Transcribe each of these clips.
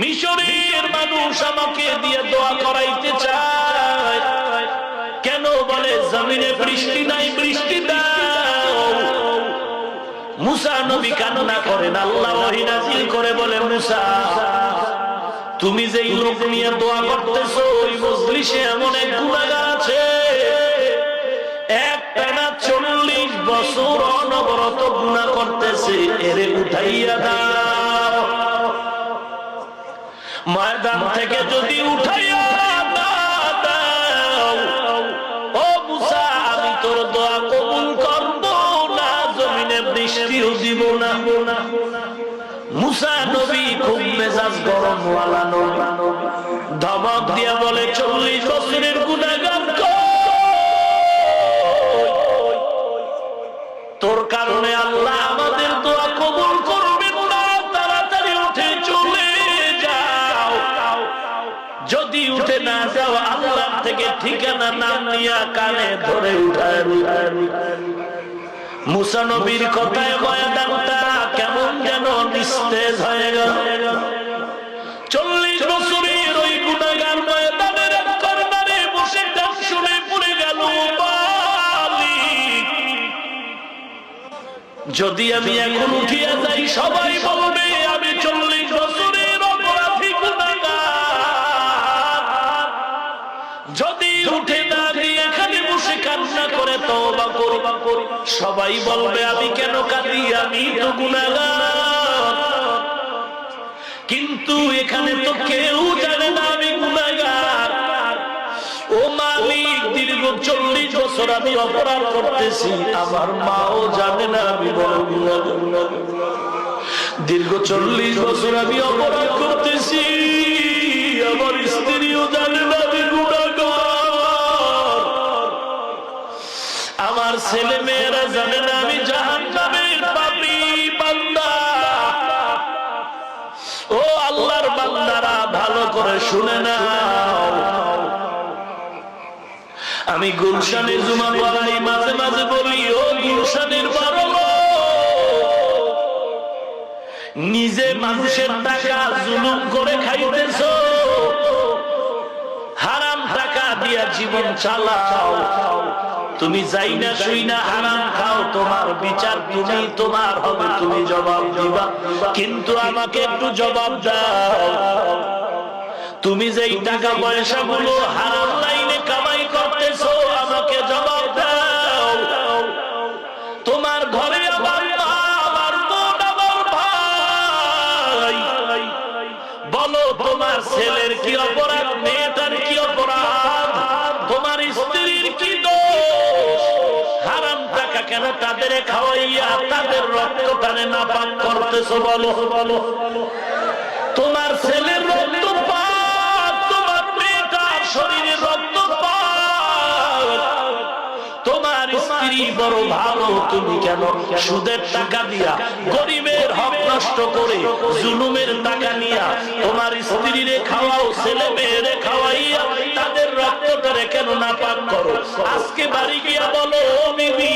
মিশরের মানুষ আমাকে দিয়ে দোয়া করাইতে চায়। কেন বলে, জমিনে বৃষ্টি নাই, বৃষ্টি দাও। মুসা নবী কান্না করেন, আল্লাহ করে বলে, মুসা, তুমি যেই লোক নিয়ে দোয়া করতেছো, ওই মজলিসে এমন এক গুণাগার আছে। একটানা চল্লিশ বছর অনবরত গুণা করতেছে, এরে উঠাইয়া দাও। ময়দান থেকে যদি উঠাইয়া ও মুসা, আমি তোর দোয়া কবুল করব না, জমিনে বৃষ্টিও দিব না। মুসা নবী খুব মেজাজ গরম ধমক দিয়া বলে, চল্লিশ বছরের গুণাগার তোর কারণে উঠে না যাও আল্লাহ থেকে ঠিকানা নাম নিয়া কানে ধরে উঠায় মুসা নবীর কথায় ময়দানটা কেমন যেন নিস্তেজ হয়ে গেল। চল্লিশ বছরের ওই গুণাগার ময়দানের এক কর্নারে বসে গান শুনে পড়ে গেল যদি আমি এখন উঠিয়া যাই, সবাই বলবে সবাই বলবে, আমি কেন কাঁদি? আমি তো গুণাগার কিন্তু এখানে তো কেউ জানে না আমি গুণাগার ও মালিক, দীর্ঘ চল্লিশ বছর আমি অপরাধ করতেছি। আমার মাও জানে না, আমি বড় গুণাগার দীর্ঘ চল্লিশ বছর আমি অপরাধ করতেছি। আমার ছেলে মেয়েরা জানে না আমি জাহান নামের পাপি বান্দা। ও আল্লাহর বান্দারা, ভালো করে শুনে নাও। আমি গুলশানে জুমা পড়াই, মাঝে মাঝে বলি, ও গুলশানের বড় নিজে মানুষের টাকা জুলুম করে খাইতেছ। হারাম টাকা দিয়া জীবন চালাও। তুমি যাই না শুই না হারাম খাও তোমার বিচার তুমি তোমার হবে তুমি জবাব দিবা। কিন্তু আমাকে একটু জবাব দাও। তুমি যেই টাকা পয়সা গুলো হারাম লাইনে কামাই করতেছো আমাকে জবাব দাও। তোমার ঘরে আমার মা আমার বোন আমার ভাই। বলো তোমার ছেলের কি অপরাধ? মেয়েটার কেন তাদের খাওয়াইয়া তাদের রক্ত টানে না পান করতেছো বলো। বলো তোমার ছেলের রক্ত তোমার মেয়েটার শরীরে রক্ত তোমার স্ত্রী বড় ভালো, তুমি কেন সুদের টাকা দিয়া গরিবের নষ্ট করে টাকা নিয়া তোমার খাওয়াও ছেলে মেয়েরে খাওয়াইয়া রক্তটারে কেন না পাক করো? আজকে বাড়ি গিয়া বলো "ও বিবি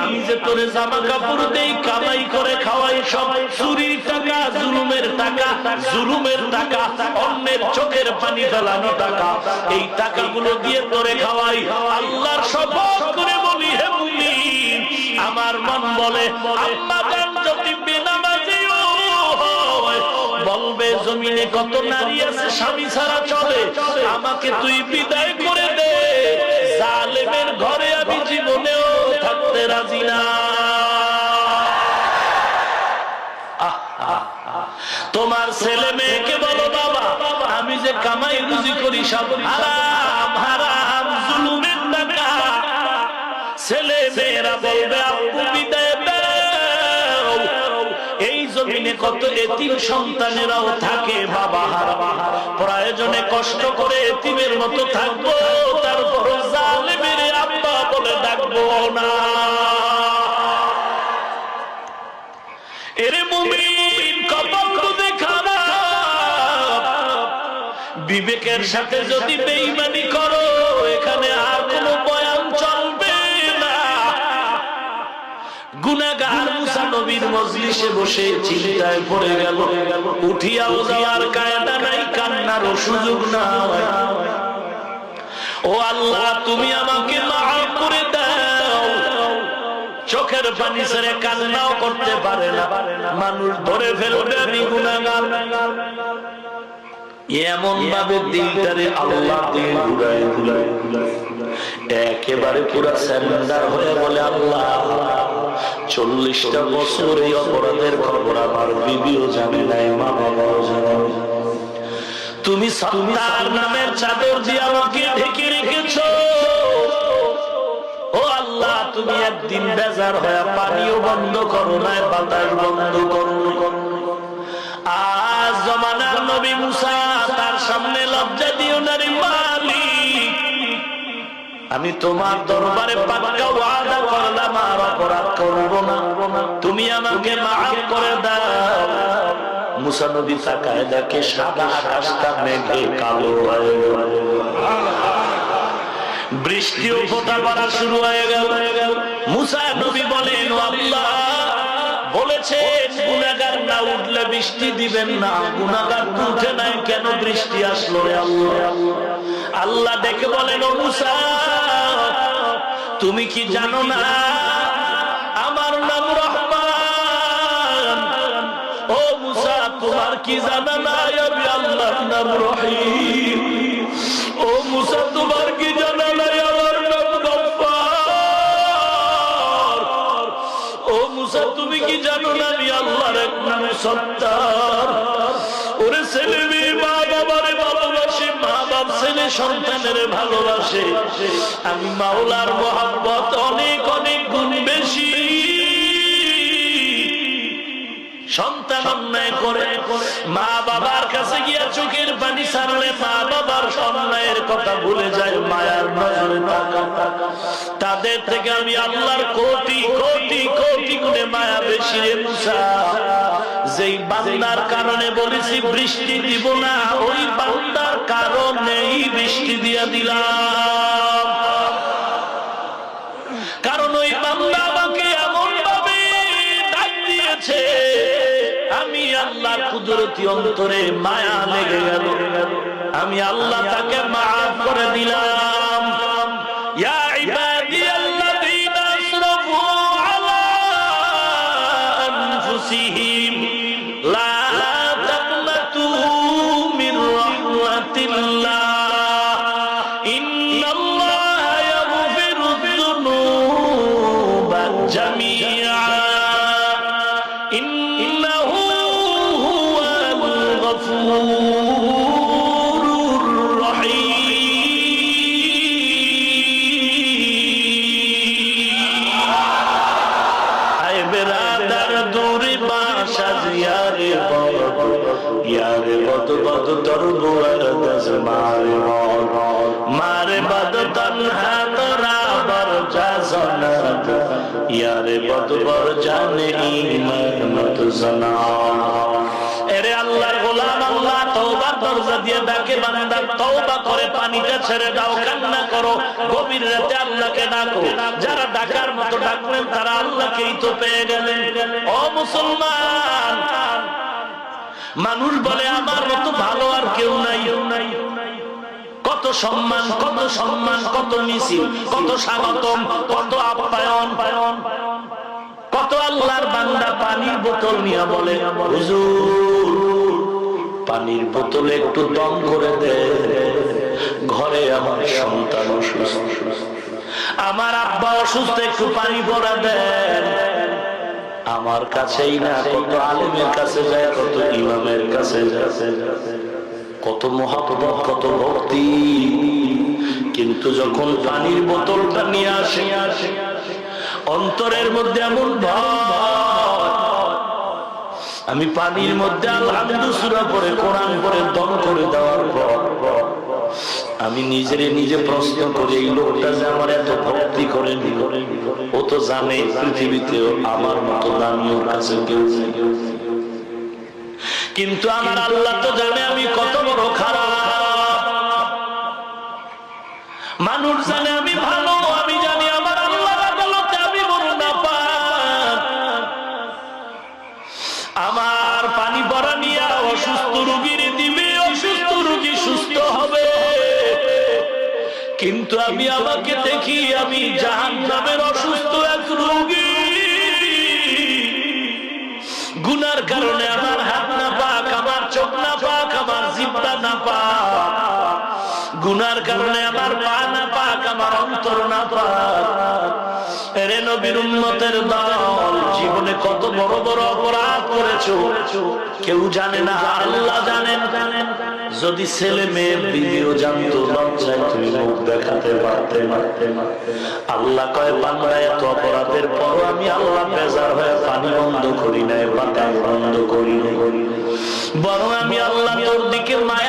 আমি যে তোরে জামা কাপড় দেই কামাই করে খাওয়াই সব। চুরির টাকা জুলুমের টাকা জুলুমের টাকা অন্যের চোখের পানি ফেলানো টাকা। এই টাকাগুলো দিয়ে তোরে খাওয়াই আল্লাহর শপথ করে বলি হে মুমিন আমার মন বলে আম্মা জান যদি বেনামাজিও হয়, বলবে জমিনে কত নারী আছে স্বামী ছাড়া চলে। আমাকে তুই বিদায় করে রাজি না। তোমার ছেলে মেয়েকে বলো, বাবা, আমি যে কামাই রুজি করি সব হারাম হারাম, জুলুমের টাকা। ছেলে মেয়েরা বলবে বিদায় এই জমিনে কত এতিম সন্তানেরাও থাকে, বাবা প্রয়োজনে কষ্ট করে এতিমের মতো থাকব। ডাকবো না। এরে মুমিন কপাল বিবেকের সাথে যদি বেইমানি করো, এখানে আর কোনো বয়ান চলবে না। গুনাগার মুসা নবীর মজলিসে বসে চিন্তায় পড়ে গেল। উঠিয়াও যাওয়ার কায়দা নাই কান্নারও সুযোগ নাই। ও আল্লাহ, তুমি আমাকে মাফ চোখের পানি ছেড়ে কান্নাও করতে পারে না। মানুষ ধরে ফেলবে এমন ভাবে দিলটারে আল্লাহ ঘুরায় ঘুরায় একেবারে পুরা স্যান্ডার হয়ে বলে আল্লাহ, চল্লিশটা বছর এই অপরাধের খবর আমার বিবিও জানে নাই, মা বাবাও জানে। তুমি সত্তার নামের চাদর দিয়ে আমাকে ঢেকে রেখেছো। তুমি একদিন বেজার হয়ে পানিও বন্ধ করো নাই, বাতাস বন্ধ করো আজ জমানার নবী মুসা তার সামনে লজ্জা দিও আমি তোমার দরবারে ওয়াদা করলাম, আর অপরাধ করব না। তুমি আমাকে মাফ করে দাও। মুসা নবী তাকায় দেখে সাদা আকাশটা মেঘে কালো হয়ে বৃষ্টিও ফোটা পড়া শুরু হয়ে গেল। মুসা নবী বলেন, আল্লাহ বলেছে গুনাগার না উঠলে বৃষ্টি দিবেন না। গুনাগার তো উঠে নাই, কেন বৃষ্টি আসলো আল্লাহ? ডেকে বলেন, ও মুসা, তুমি কি জানো না, আমার নাম রহমান? ও মুসা, তোমার কি জানা না আমি নাম রহিম। ও মুসা, তোমার সত্তার ওরে মা বাবারে ভালোবাসে, মা বাপ ছেলে সন্তানের ভালোবাসে। আমি মাওলার মহাব্বত অনেক অনেক গুণ বেশি। সন্তান অন্যায় করে, মা বাবার কাছে গিয়া চোখের পানি সারলে মা বাবার অন্যায়ের কথা ভুলে যায়। তাদের থেকে আমি আল্লাহর কোটি কোটি কোটি গুণে মায়া বেশি যেই বান্দার কারণে বলেছি বৃষ্টি দিব না, ওই বান্দার কারণেই বৃষ্টি দিয়া দিলাম। কারণ ওই বান্দা আমাকে এমন ভাবে দিয়েছে, আমি আল্লাহর কুদরতি অন্তরে মায়া লেগে গেল। আমি আল্লাহ তাকে মাফ করে দিলাম। ইয়ারে বদ বদ তর গোয়ার দস মারে মারে বদ তনহা তোরা বর যা সনদ ইয়ারে বদ বর জানে ইমান তো সনা এরে আল্লাহর গোলাম, আল্লাহ তওবার দরজা দিয়ে ডাকে বান্দা তওবা করে, পানিটা ছেড়ে দাও, কান্না করো। গভীর রাতে আল্লাহকে ডাকো। যারা ডাকার মতো ডাকলেন, তারা আল্লাহকেই তো পেয়ে গেলেন। ও মুসলমান মানুষ বলে, আমার মতো ভালো আর কেউ নাই। কত সম্মান কত সম্মান, কত মিছিল, কত স্বাগতম, কত আপ্যায়ন, কত আল্লাহর বান্দা পানির বোতল নিয়ে বলে, হুজুর, পানির বোতলে একটু দম করে দে। ঘরে আমার সন্তান অসুস্থ। আমার আব্বা অসুস্থ, একটু পানি পড়া দেন। আমার কাছেই না, কত আলেমের কাছে যায়, কত ইমামের কাছে কত মহাপদ কত ভক্তি। কিন্তু যখন পানির বোতলটা নিয়ে আসে, অন্তরের মধ্যে এমন আমি পানির মধ্যে আলহামদুসুরা করে কোরআন করে দম করে দেওয়ার পর আমি নিজের নিজে প্রশ্ন করি, এই লোকটা যে আমার এত ভক্তি করে ও তো জানে পৃথিবীতেও আমার মতো দামি ওর কাছে কেউ কিন্তু আমার আল্লাহ তো জানে আমি কত বড় খারাপ। মানুষ জানে আমি ভালো কিন্তু আমি আমাকে দেখি আমি জাহান নামের অসুস্থ এক রোগী। গুনার কারণে আমার হাত না পাক, আমার চোখ না পাক, আমার জিব্বা না পাক। গুনার কারণে আমার পা না আমার অন্তর না দল, জীবনে কত বড় বড় অপরাধ করেছ। কেউ জানে না, আল্লাহ জানেন। যদি ছেলে মেয়ে জানতো আল্লাহ কয় বাংলা এত অপরাধের পর আমি আল্লাহ বেজার হয়ে পানি বন্ধ করি নাই বাতাস বন্ধ করি বরং আমি আল্লাহ দিকে মায়া